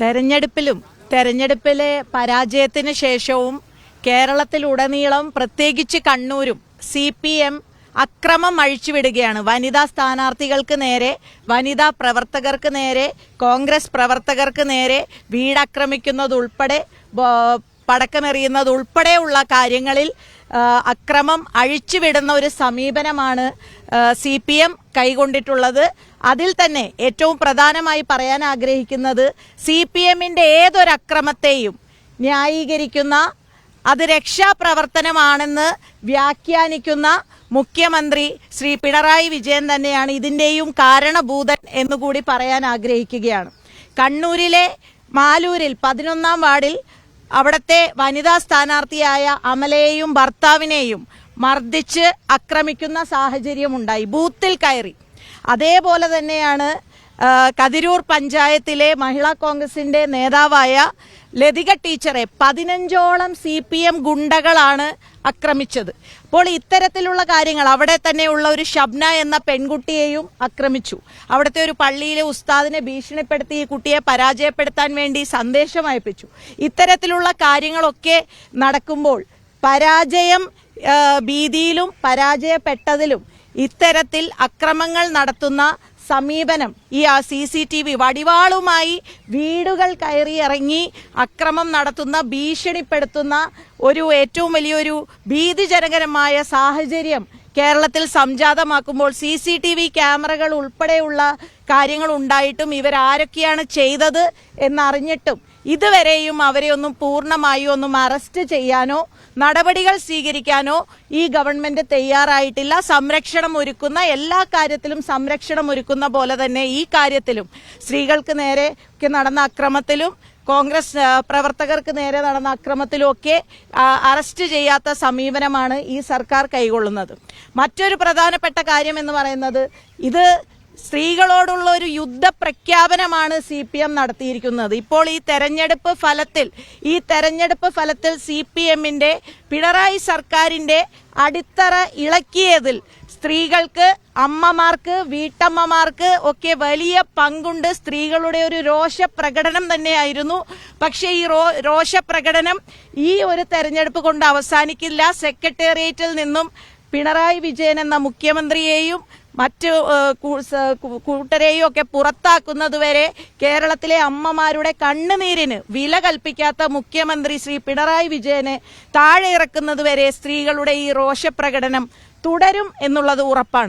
തെരഞ്ഞെടുപ്പിലും തെരഞ്ഞെടുപ്പിലെ പരാജയത്തിന് ശേഷവും കേരളത്തിലുടനീളം പ്രത്യേകിച്ച് കണ്ണൂരും സി പി എം അക്രമം അഴിച്ചുവിടുകയാണ്. വനിതാ സ്ഥാനാർത്ഥികൾക്ക് നേരെ വനിതാ പ്രവർത്തകർക്ക് നേരെ കോൺഗ്രസ് പ്രവർത്തകർക്ക് നേരെ വീടാക്രമിക്കുന്നതുൾപ്പെടെ ബോ- പടക്കമെറിയുന്നതുൾപ്പെടെയുള്ള കാര്യങ്ങളിൽ അക്രമം അഴിച്ചുവിടുന്ന ഒരു സമീപനമാണ് സി പി എം കൈകൊണ്ടിട്ടുള്ളത്. അതിൽ തന്നെ ഏറ്റവും പ്രധാനമായി പറയാൻ ആഗ്രഹിക്കുന്നത് സി പി എമ്മിന്റെ ഏതൊരക്രമത്തെയും ന്യായീകരിക്കുന്ന അത് രക്ഷാപ്രവർത്തനമാണെന്ന് വ്യാഖ്യാനിക്കുന്ന മുഖ്യമന്ത്രി ശ്രീ പിണറായി വിജയൻ തന്നെയാണ് ഇതിന്റെയും കാരണഭൂതൻ എന്നുകൂടി പറയാൻ ആഗ്രഹിക്കുകയാണ്. കണ്ണൂരിലെ മാലൂരിൽ പതിനൊന്നാം വാർഡിൽ അവിടത്തെ വനിതാ സ്ഥാനാർത്ഥിയായ അമലയെയും ഭർത്താവിനെയും മർദ്ദിച്ച് ആക്രമിക്കുന്ന സാഹചര്യമുണ്ടായി. ബൂത്തിൽ കയറി. അതേപോലെ തന്നെയാണ് കതിരൂർ പഞ്ചായത്തിലെ മഹിളാ കോൺഗ്രസിന്റെ നേതാവായ ലതിക ടീച്ചറെ പതിനഞ്ചോളം സി പി എം ഗുണ്ടകളാണ് ആക്രമിച്ചത്. അപ്പോൾ ഇത്തരത്തിലുള്ള കാര്യങ്ങൾ അവിടെ തന്നെയുള്ള ഒരു ഷബ്ന എന്ന പെൺകുട്ടിയെയും ആക്രമിച്ചു. അവിടുത്തെ ഒരു പള്ളിയിലെ ഉസ്താദിനെ ഭീഷണിപ്പെടുത്തി ഈ കുട്ടിയെ പരാജയപ്പെടുത്താൻ വേണ്ടി സന്ദേശം അയപ്പിച്ചു. ഇത്തരത്തിലുള്ള കാര്യങ്ങളൊക്കെ നടക്കുമ്പോൾ പരാജയം ഭീതിയിലും പരാജയപ്പെട്ടതിലും ഇത്തരത്തിൽ അക്രമങ്ങൾ നടത്തുന്ന സമീപനം ഈ ആ സി സി ടി വി വടിവാളുമായി വീടുകൾ കയറി ഇറങ്ങി അക്രമം നടത്തുന്ന ഭീഷണിപ്പെടുത്തുന്ന ഒരു ഏറ്റവും വലിയൊരു ഭീതിജനകരമായ സാഹചര്യം കേരളത്തിൽ സംജാതമാക്കുമ്പോൾ സി സി ടി വി ക്യാമറകൾ ഉൾപ്പെടെയുള്ള കാര്യങ്ങൾ ഉണ്ടായിട്ടും ഇവരാരൊക്കെയാണ് ചെയ്തത് എന്നറിഞ്ഞിട്ടും ഇതുവരെയും അവരെ ഒന്നും പൂർണമായി ഒന്നും അറസ്റ്റ് ചെയ്യാനോ നടപടികൾ സ്വീകരിക്കാനോ ഈ ഗവൺമെന്റ് തയ്യാറായിട്ടില്ല. സംരക്ഷണം ഒരുക്കുന്ന എല്ലാ കാര്യത്തിലും സംരക്ഷണം ഒരുക്കുന്ന പോലെ തന്നെ ഈ കാര്യത്തിലും. സ്ത്രീകൾക്ക് നേരെ നടന്ന അക്രമത്തിലും കോൺഗ്രസ് പ്രവർത്തകർക്ക് നേരെ നടന്ന അക്രമത്തിലും ഒക്കെ അറസ്റ്റ് ചെയ്യാത്ത സമീപനമാണ് ഈ സർക്കാർ കൈകൊള്ളുന്നത്. മറ്റൊരു പ്രധാനപ്പെട്ട കാര്യം എന്ന് പറയുന്നത് ഇത് സ്ത്രീകളോടുള്ള ഒരു യുദ്ധ പ്രഖ്യാപനമാണ് സി പി എം നടത്തിയിരിക്കുന്നത്. ഇപ്പോൾ ഈ തെരഞ്ഞെടുപ്പ് ഫലത്തിൽ ഈ തെരഞ്ഞെടുപ്പ് ഫലത്തിൽ സി പി എമ്മിന്റെ പിണറായി സർക്കാരിന്റെ അടിത്തറ ഇളക്കിയതിൽ സ്ത്രീകൾക്ക് അമ്മമാർക്ക് വീട്ടമ്മമാർക്ക് ഒക്കെ വലിയ പങ്കുണ്ട്. സ്ത്രീകളുടെ ഒരു രോഷ പ്രകടനം തന്നെയായിരുന്നു. പക്ഷേ ഈ റോ രോഷ പ്രകടനം ഈ ഒരു തെരഞ്ഞെടുപ്പ് കൊണ്ട് അവസാനിക്കില്ല. സെക്രട്ടേറിയറ്റിൽ നിന്നും പിണറായി വിജയൻ എന്ന മുഖ്യമന്ത്രിയെയും മറ്റു കൂട്ടരെയും ഒക്കെ പുറത്താക്കുന്നതുവരെ കേരളത്തിലെ അമ്മമാരുടെ കണ്ണുനീരിന് വില കൽപ്പിക്കാത്ത മുഖ്യമന്ത്രി ശ്രീ പിണറായി വിജയനെ താഴെ ഇറക്കുന്നതുവരെ സ്ത്രീകളുടെ ഈ രോഷപ്രകടനം തുടരും എന്നുള്ളത് ഉറപ്പാണ്.